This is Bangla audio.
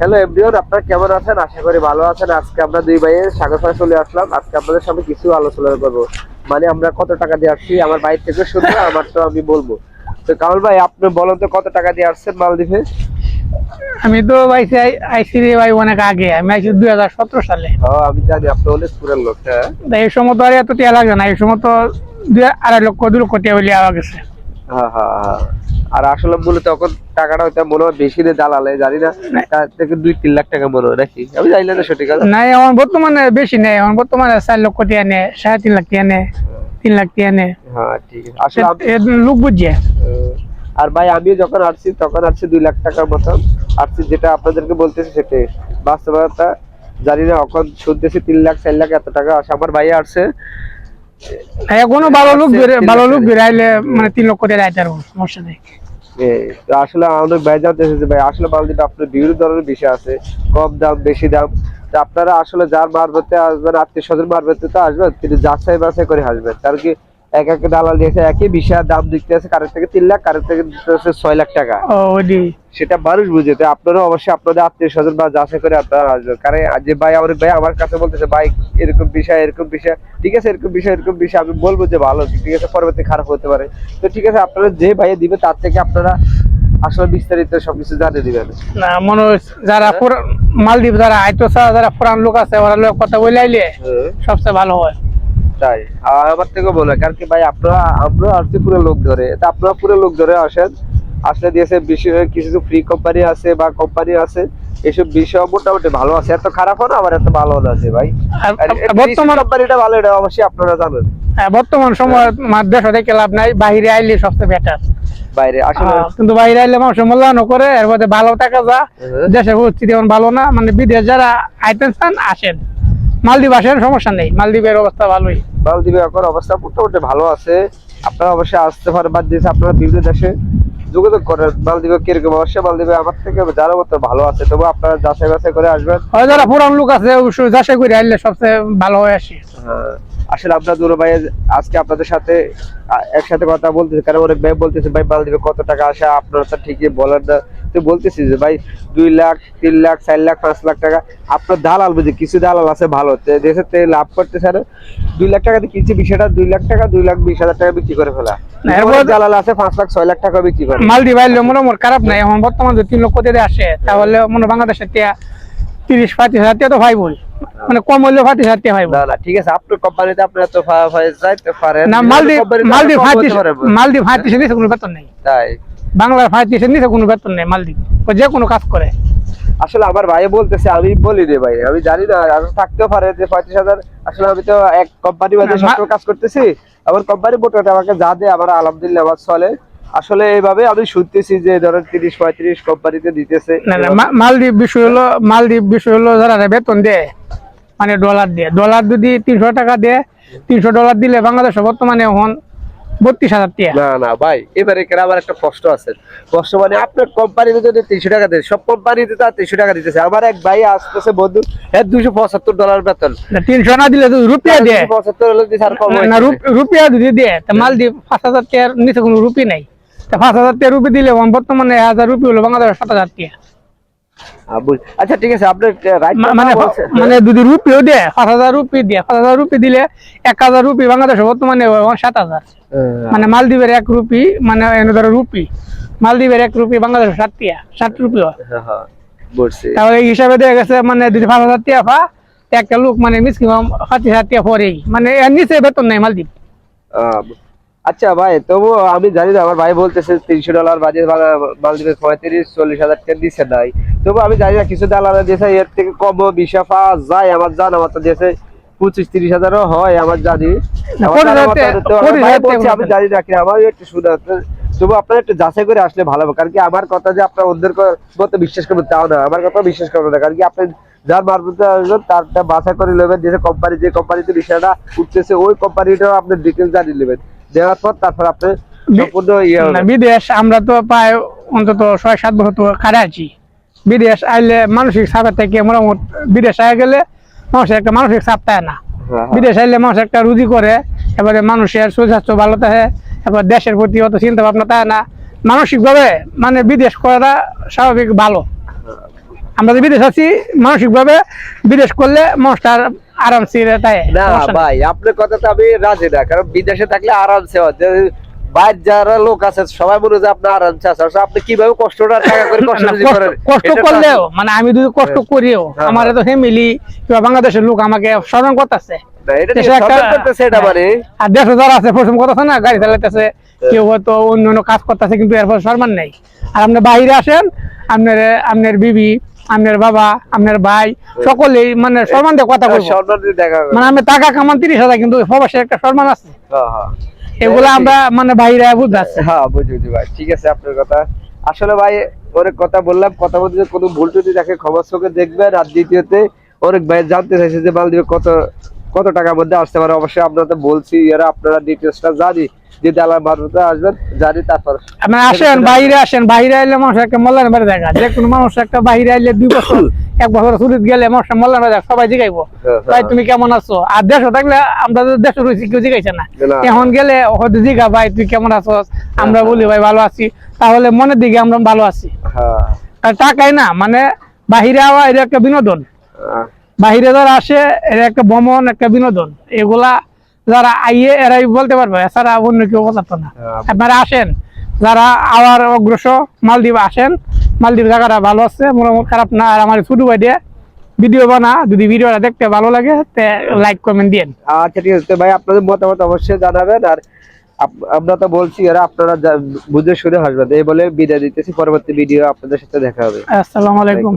হ্যালো এভরিওয়ান আপনারা কেমন আছেন? আশা করি ভালো আছেন। আজকে আমরা দুই ভাইয়ের সাগর পাড়ে চলে আসলাম। আজকে আপনাদের সামনে কিছু আলোচনা করব। মানে আমরা কত টাকা দিয়ে আসছি আমার বাইর থেকে শুনব আমার তো আমি বলব। তো কামাল ভাই আপনি বলেন তো কত টাকা দিয়ে আসছেন মালদ্বীপে? আমি তো ভাইছি আইসি রে ভাই অনেক আগে। আমি আইসি দুই হাজার সতেরো সালে। আমি জানি আপনি অনেক পুরান লোক হ্যাঁ? এই সময় তো আর এত টিয়া লাগবে না। এই সময় তো দুই আড়াই লক্ষ দুই লক্ষ টিয়া হইলে আওয়া গেছে। আর আসলে মূলত তখন টাকাটা হয়তো মনে হয় বেশি দিয়ে দালালে জানি না। তার থেকে দুই তিন লাখ টাকা মনে হয় নাকি? আমি জানি না সঠিক না এখন বর্তমানে বেশি নেই এখন বর্তমানে চার লক্ষ টিয়া নেয় সাড়ে তিন লাখ টিয়া নেয় তিন লাখ টিয়া নেয়। হ্যাঁ ঠিক আছে। আসলে লোক বুঝছে। আর ভাই আমিও যখন আসছি তখন আসছি দুই লাখ টাকার মতন। আসছি যেটা আপনাদেরকে বলতেছি সেটাই বাস্তবতা জানি না এখন শুনতেছি তিন লাখ চার লাখ এত টাকা। আসে আমার ভাই আসছে। এখনও ভালো লোক ভালো লোক বেরাইলে মানে তিন লক্ষ টিয়া আইতে পারব সমস্যা নেই। আসলে আমাদের ভাই জানতেছে যে ভাই আসলে মালদ্বীপে আপনার বিভিন্ন ধরনের বিষয় আছে কম দাম বেশি দাম। আপনারা আসলে যার মারফতে আসবেন আত্মীয় স্বজন মারফতে তো আসবেন তিনি যাচাই বাছাই করে আসবেন কারণ কি এক এক দালাল দিয়েছে একই দাম দিতে আছে কারোর থেকে তিন লাখ কারোর থেকে দিতে আছে ছয় লাখ টাকা। সেটা মানুষ বুঝে তো আপনারা অবশ্যই আপনাদের আত্মীয় স্বজন বা যাচাই করে আপনারা আসবেন। কারণ যে ভাই আমার ভাই আমার কাছে বলতেছে ভাই এরকম বিষয় এরকম বিষয় ঠিক আছে এরকম বিষয় এরকম বিষয় আমি বলব যে ভালো ঠিক আছে পরবর্তী খারাপ হতে পারে। তো ঠিক আছে আপনারা যে ভাইয়ে দিবে তার থেকে আপনারা আসলে বিস্তারিত সবকিছু জানিয়ে দিবেন। না মনে হয় যারা মালদ্বীপ যারা আইতো যারা পুরান লোক আছে ওরা লোক কথা বলে আইলে সবচেয়ে ভালো হয়। তাই আমার থেকে বলে কারণ কি ভাই আপনারা আমরা আসছি পুরো লোক ধরে। তা আপনারা পুরো লোক ধরে আসেন। আসলে দিয়েছে বিষয় কিছু কিছু ফ্রি কোম্পানি আছে বা কোম্পানি আছে এসব বিষয় মোটামুটি ভালো আছে। এত খারাপ না আবার এত ভালো না আছে ভাই। বর্তমান কোম্পানিটা ভালো এটা অবশ্যই আপনারা জানেন। হ্যাঁ, বর্তমান সময় দেশ থেকে লাভ নাই বাইরে আইলে সবচেয়ে বেটার বাইরে আসলে কিন্তু বাইরে আইলে মানুষ মূল্যায়ন করে এর মধ্যে ভালো টাকা যা হুম। দেশের পরিস্থিতি এখন ভালো না মানে বিদেশ যারা আইতেন চান আসেন। মালদ্বীপ আসেন সমস্যা নেই। মালদ্বীপের অবস্থা ভালোই। মালদ্বীপে এখন অবস্থা মোটামুটি ভালো আছে। আপনারা অবশ্যই আসতে পারেন বাদ দিয়েছে আপনারা বিভিন্ন দেশে যোগাযোগ করেন। মালদ্বীপে কীরকম অবশ্যই মালদ্বীপে আমার থেকে যারা মতো ভালো আছে। তবু আপনারা যাচাই বাছাই করে আসবেন। হয় যারা পুরান লোক আছে অবশ্যই যাচাই করে আসলে সবচেয়ে ভালো হয়ে আসে। হ্যাঁ, আসলে আপনার দুটো ভাই আজকে আপনাদের সাথে একসাথে কথা বলতেছে। কারণ অনেক ভাই বলতেছে ভাই মালদ্বীপে কত টাকা আসে? আপনারা তো ঠিকই বলেন না। তো বলতেছি যে ভাই দুই লাখ তিন লাখ চার লাখ পাঁচ লাখ টাকা। আপনার দালাল বুঝি কিছু দালাল আছে ভালো। দেশের থেকে লাভ করতেছে না দুই লাখ টাকা দিয়ে কিনছে বিষয়টা দুই লাখ টাকা দুই লাখ বিশ হাজার টাকা বিক্রি করে ফেলা। না, এরপর- অনেক দালাল আছে পাঁচ লাখ ছয় লাখ টাকা বিক্রি করে। মালদ্বীপ আইলে মনে মোর খারাপ নাই এখন বর্তমান যদি তিন লক্ষ দিয়ে আসে তাহলে মনে বাংলাদেশের তিরিশ পঁয়ত্রিশ হাজার তো ভাইবই মানে কম হাজার না ঠিক আছে আপনার কোম্পানিতে তো যাইতে পারেন। না কোনো বেতন নেই। তাই। বাংলার পঁয়ত্রিশের নিচে কোনো বেতন নেই মালদ্বীপ ও যে কোনো কাজ করে। আসলে আমার ভাই বলতেছে আমি বলি রে ভাই আমি জানি না থাকতেও পারে যে পঁয়ত্রিশ হাজার আসলে আমি তো এক কোম্পানি না, কাজ করতেছি আমার কোম্পানি মোটামুটি আমাকে যা দেয় আমার আলহামদুলিল্লাহ আমার চলে। আসলে এইভাবে আমি শুনতেছি যে ধরেন তিরিশ পঁয়ত্রিশ কোম্পানিতে দিতেছে মালদ্বীপ বিষয় হলো মালদ্বীপ বিষয় হলো যারা বেতন দেয় মানে ডলার দিয়ে। ডলার যদি তিনশো টাকা দেয় তিনশো ডলার দিলে বাংলাদেশে বর্তমানে এখন বত্রিশ হাজার টিয়া। না না ভাই এবারে কেন আমার একটা কষ্ট আছে। কষ্ট মানে আপনার কোম্পানিতে যদি তিনশো টাকা দেয় সব কোম্পানিতে তো তিনশো টাকা দিতেছে। আমার এক ভাই আসতেছে বন্ধু হ্যাঁ দুশো পঁচাত্তর ডলার বেতন। তিনশো না দিলে রুপিয়া দেয়। পঁচাত্তর না, রুপিয়া যদি দেয় তা মালদ্বীপ পাঁচ হাজার টিয়ার নিচে কোনো রুপি নাই। তা পাঁচ হাজার টিয়া রুপি দিলে বর্তমানে এক হাজার রুপি হলো বাংলাদেশের সাত হাজার টিয়া। আচ্ছা ঠিক আছে মা- মানে মানে যদি রুপিও দেয় পাঁচ হাজার রুপি দিয়ে পাঁচ হাজার রুপি দিলে এক হাজার রুপি বাংলাদেশে বর্তমানে এখন সাত হাজার। মানে মালদ্বীপের এক রুপি মানে এনে ধরো রুপি। মালদ্বীপের এক রুপি বাংলাদেশের ষাট টিয়া ষাট রুপি হয়। হ্যাঁ, তাহলে এই হিসাবে দেখা গেছে মানে যদি পাঁচ হাজার টিয়া পা একটা লোক মানে মিসকিম পঁচিশ হাজার টিয়া পরেই। মানে এর নিচে বেতন নেই মালদ্বীপ। আচ্ছা ভাই তবু আমি জানি না আমার ভাই বলতেছে তিনশো ডলার বাজে মালদ্বীপে পঁয়ত্রিশ চল্লিশ হাজার টাকা দিচ্ছে নাই। তবু আমি জানি না কিছু দালালা দিয়েছে এর থেকে কম বিশা পাওয়া যায় আমার জান আমার তো দিয়েছে পঁচিশ তিরিশ হাজারও হয় আমার জানি। আমি জানি না কি আমার একটু শুনে তবু আপনারা একটু যাচাই করে আসলে ভালো হবে কারণ কি আমার কথা যে আপনার অন্যের মতো বিশ্বাস করবেন তাও না আমার কথা বিশ্বাস করবেন না কারণ কি আপনি যার মারফতে আসবেন তারটা বাছাই করে নেবেন যে কোম্পানি যে কোম্পানিতে বিষয়টা উঠতেছে ওই কোম্পানিটাও আপনি ডিটেলস জানিয়ে নেবেন। দেওয়ার পর তারপর আপনি সম্পূর্ণ ইয়ে। বিদেশ আমরা তো প্রায় অন্তত ছয় সাত বছর তো খারে আছি বিদেশ আইলে মানসিক চাপের থেকে মোটামুটি বিদেশ আয় গেলে মানুষের একটা মানসিক চাপ থাকে না। হ্যাঁ, হ্যাঁ। বিদেশ আইলে মানুষ একটা রুজি করে এবারে মানুষের সুস্বাস্থ্য ভালো থাকে এবার দেশের প্রতি অত চিন্তা ভাবনা থাকে না। মানসিক ভাবে মানে বিদেশ করাটা স্বাভাবিক ভালো। আমরা যে বিদেশ আছি মানসিক ভাবে বিদেশ করলে মানুষটা আরামসে তাই না ভাই আপনার কথা তো আমি রাজি না কারণ বিদেশে থাকলে আরামসে বাইর যারা লোক আছে সবাই হয় যে আপনার আরামসে আছে আপনি কীভাবে কষ্টটা টাকা করে কষ্ট কষ্ট- করেন? কষ্ট করলেও মানে আমি যদি কষ্ট করিও হ্যাঁ, আমার তো ফ্যামিলি কিংবা বাংলাদেশের লোক আমাকে স্মরণ করতেছে। এটা মানে। আর দেশে যারা আছে না গাড়ি চালাইতেছে কেউ হয়তো অন্য অন্য কাজ করতেছে কিন্তু এরপর সম্মান নেই। আর আপনি বাইরে আসেন আপনার আপনার বিবি আপনার বাবা আপনার ভাই সকলেই মানে সম্মান দিয়ে কথা বলব। মানে আমি টাকা কামান তিরিশ হাজার কিন্তু প্রবাসের একটা সম্মান আছে। হ্যাঁ, হ্যাঁ। এগুলো আমরা মানে ভাইরা বুঝাচ্ছি। হ্যাঁ বুঝি বুঝি ভাই। ঠিক আছে আপনার কথা। আসলে ভাই অনেক কথা বললাম কথা বলতে কোনো ভুল যদি দেখে খবর চোখে দেখবেন আর দ্বিতীয়তে অনেক ভাই জানতে চাইছে যে মালদ্বীপে কত কত টাকার মধ্যে আসতে পারে অবশ্যই আমরা তো বলছি এরা আপনারা ডিটেলসটা জানি যদি আল্লাহ মারফতে আসবেন জানি তারপর আপনি আসেন বাইরে আসেন বাইরে আইলে মানুষ একটা মল্লান বাড়ি দেখা যে কোনো মানুষ একটা বাইরে আইলে দুই বছর এক বছর ছুটিতে গেলে মানুষ মল্লান বাড়ি সবাই জিগাইবো। হ্যাঁ, ভাই তুমি কেমন আছো? আর দেশে থাকলে আমরা তো দেশে রয়েছি কেউ জিগাইছে না। এখন গেলে হয়তো জিগা ভাই তুই কেমন আছো আমরা বলি ভাই ভালো আছি। তাহলে মনের দিকে আমরা ভালো আছি। হ্যাঁ। আর টাকাই না মানে বাহিরে আওয়া এটা একটা বিনোদন। হ্যাঁ। বাহিরে যারা আসে এরা একটা ভ্রমণ একটা বিনোদন। এগুলা যারা আইয়ে এরাই বলতে পারবে। এছাড়া অন্য কেউ বলতো না। আপনারা আসেন। যারা আওয়ার অগ্রসর মালদ্বীপ আসেন মালদ্বীপ জায়গাটা ভালো আছে মোটামুটি খারাপ না আর আমার ছোট ভাই দিয়ে ভিডিও বানা যদি ভিডিওটা দেখতে ভালো লাগে তে লাইক কমেন্ট দিন আচ্ছা ঠিক আছে। ভাই আপনাদের মতামত অবশ্যই জানাবেন আর আমরা তো বলছি এরা আপনারা বুঝে শুনে হাসবেন। এই বলে বিদায় দিতেছি। পরবর্তী ভিডিও আপনাদের সাথে দেখা হবে। আসসালামু আলাইকুম।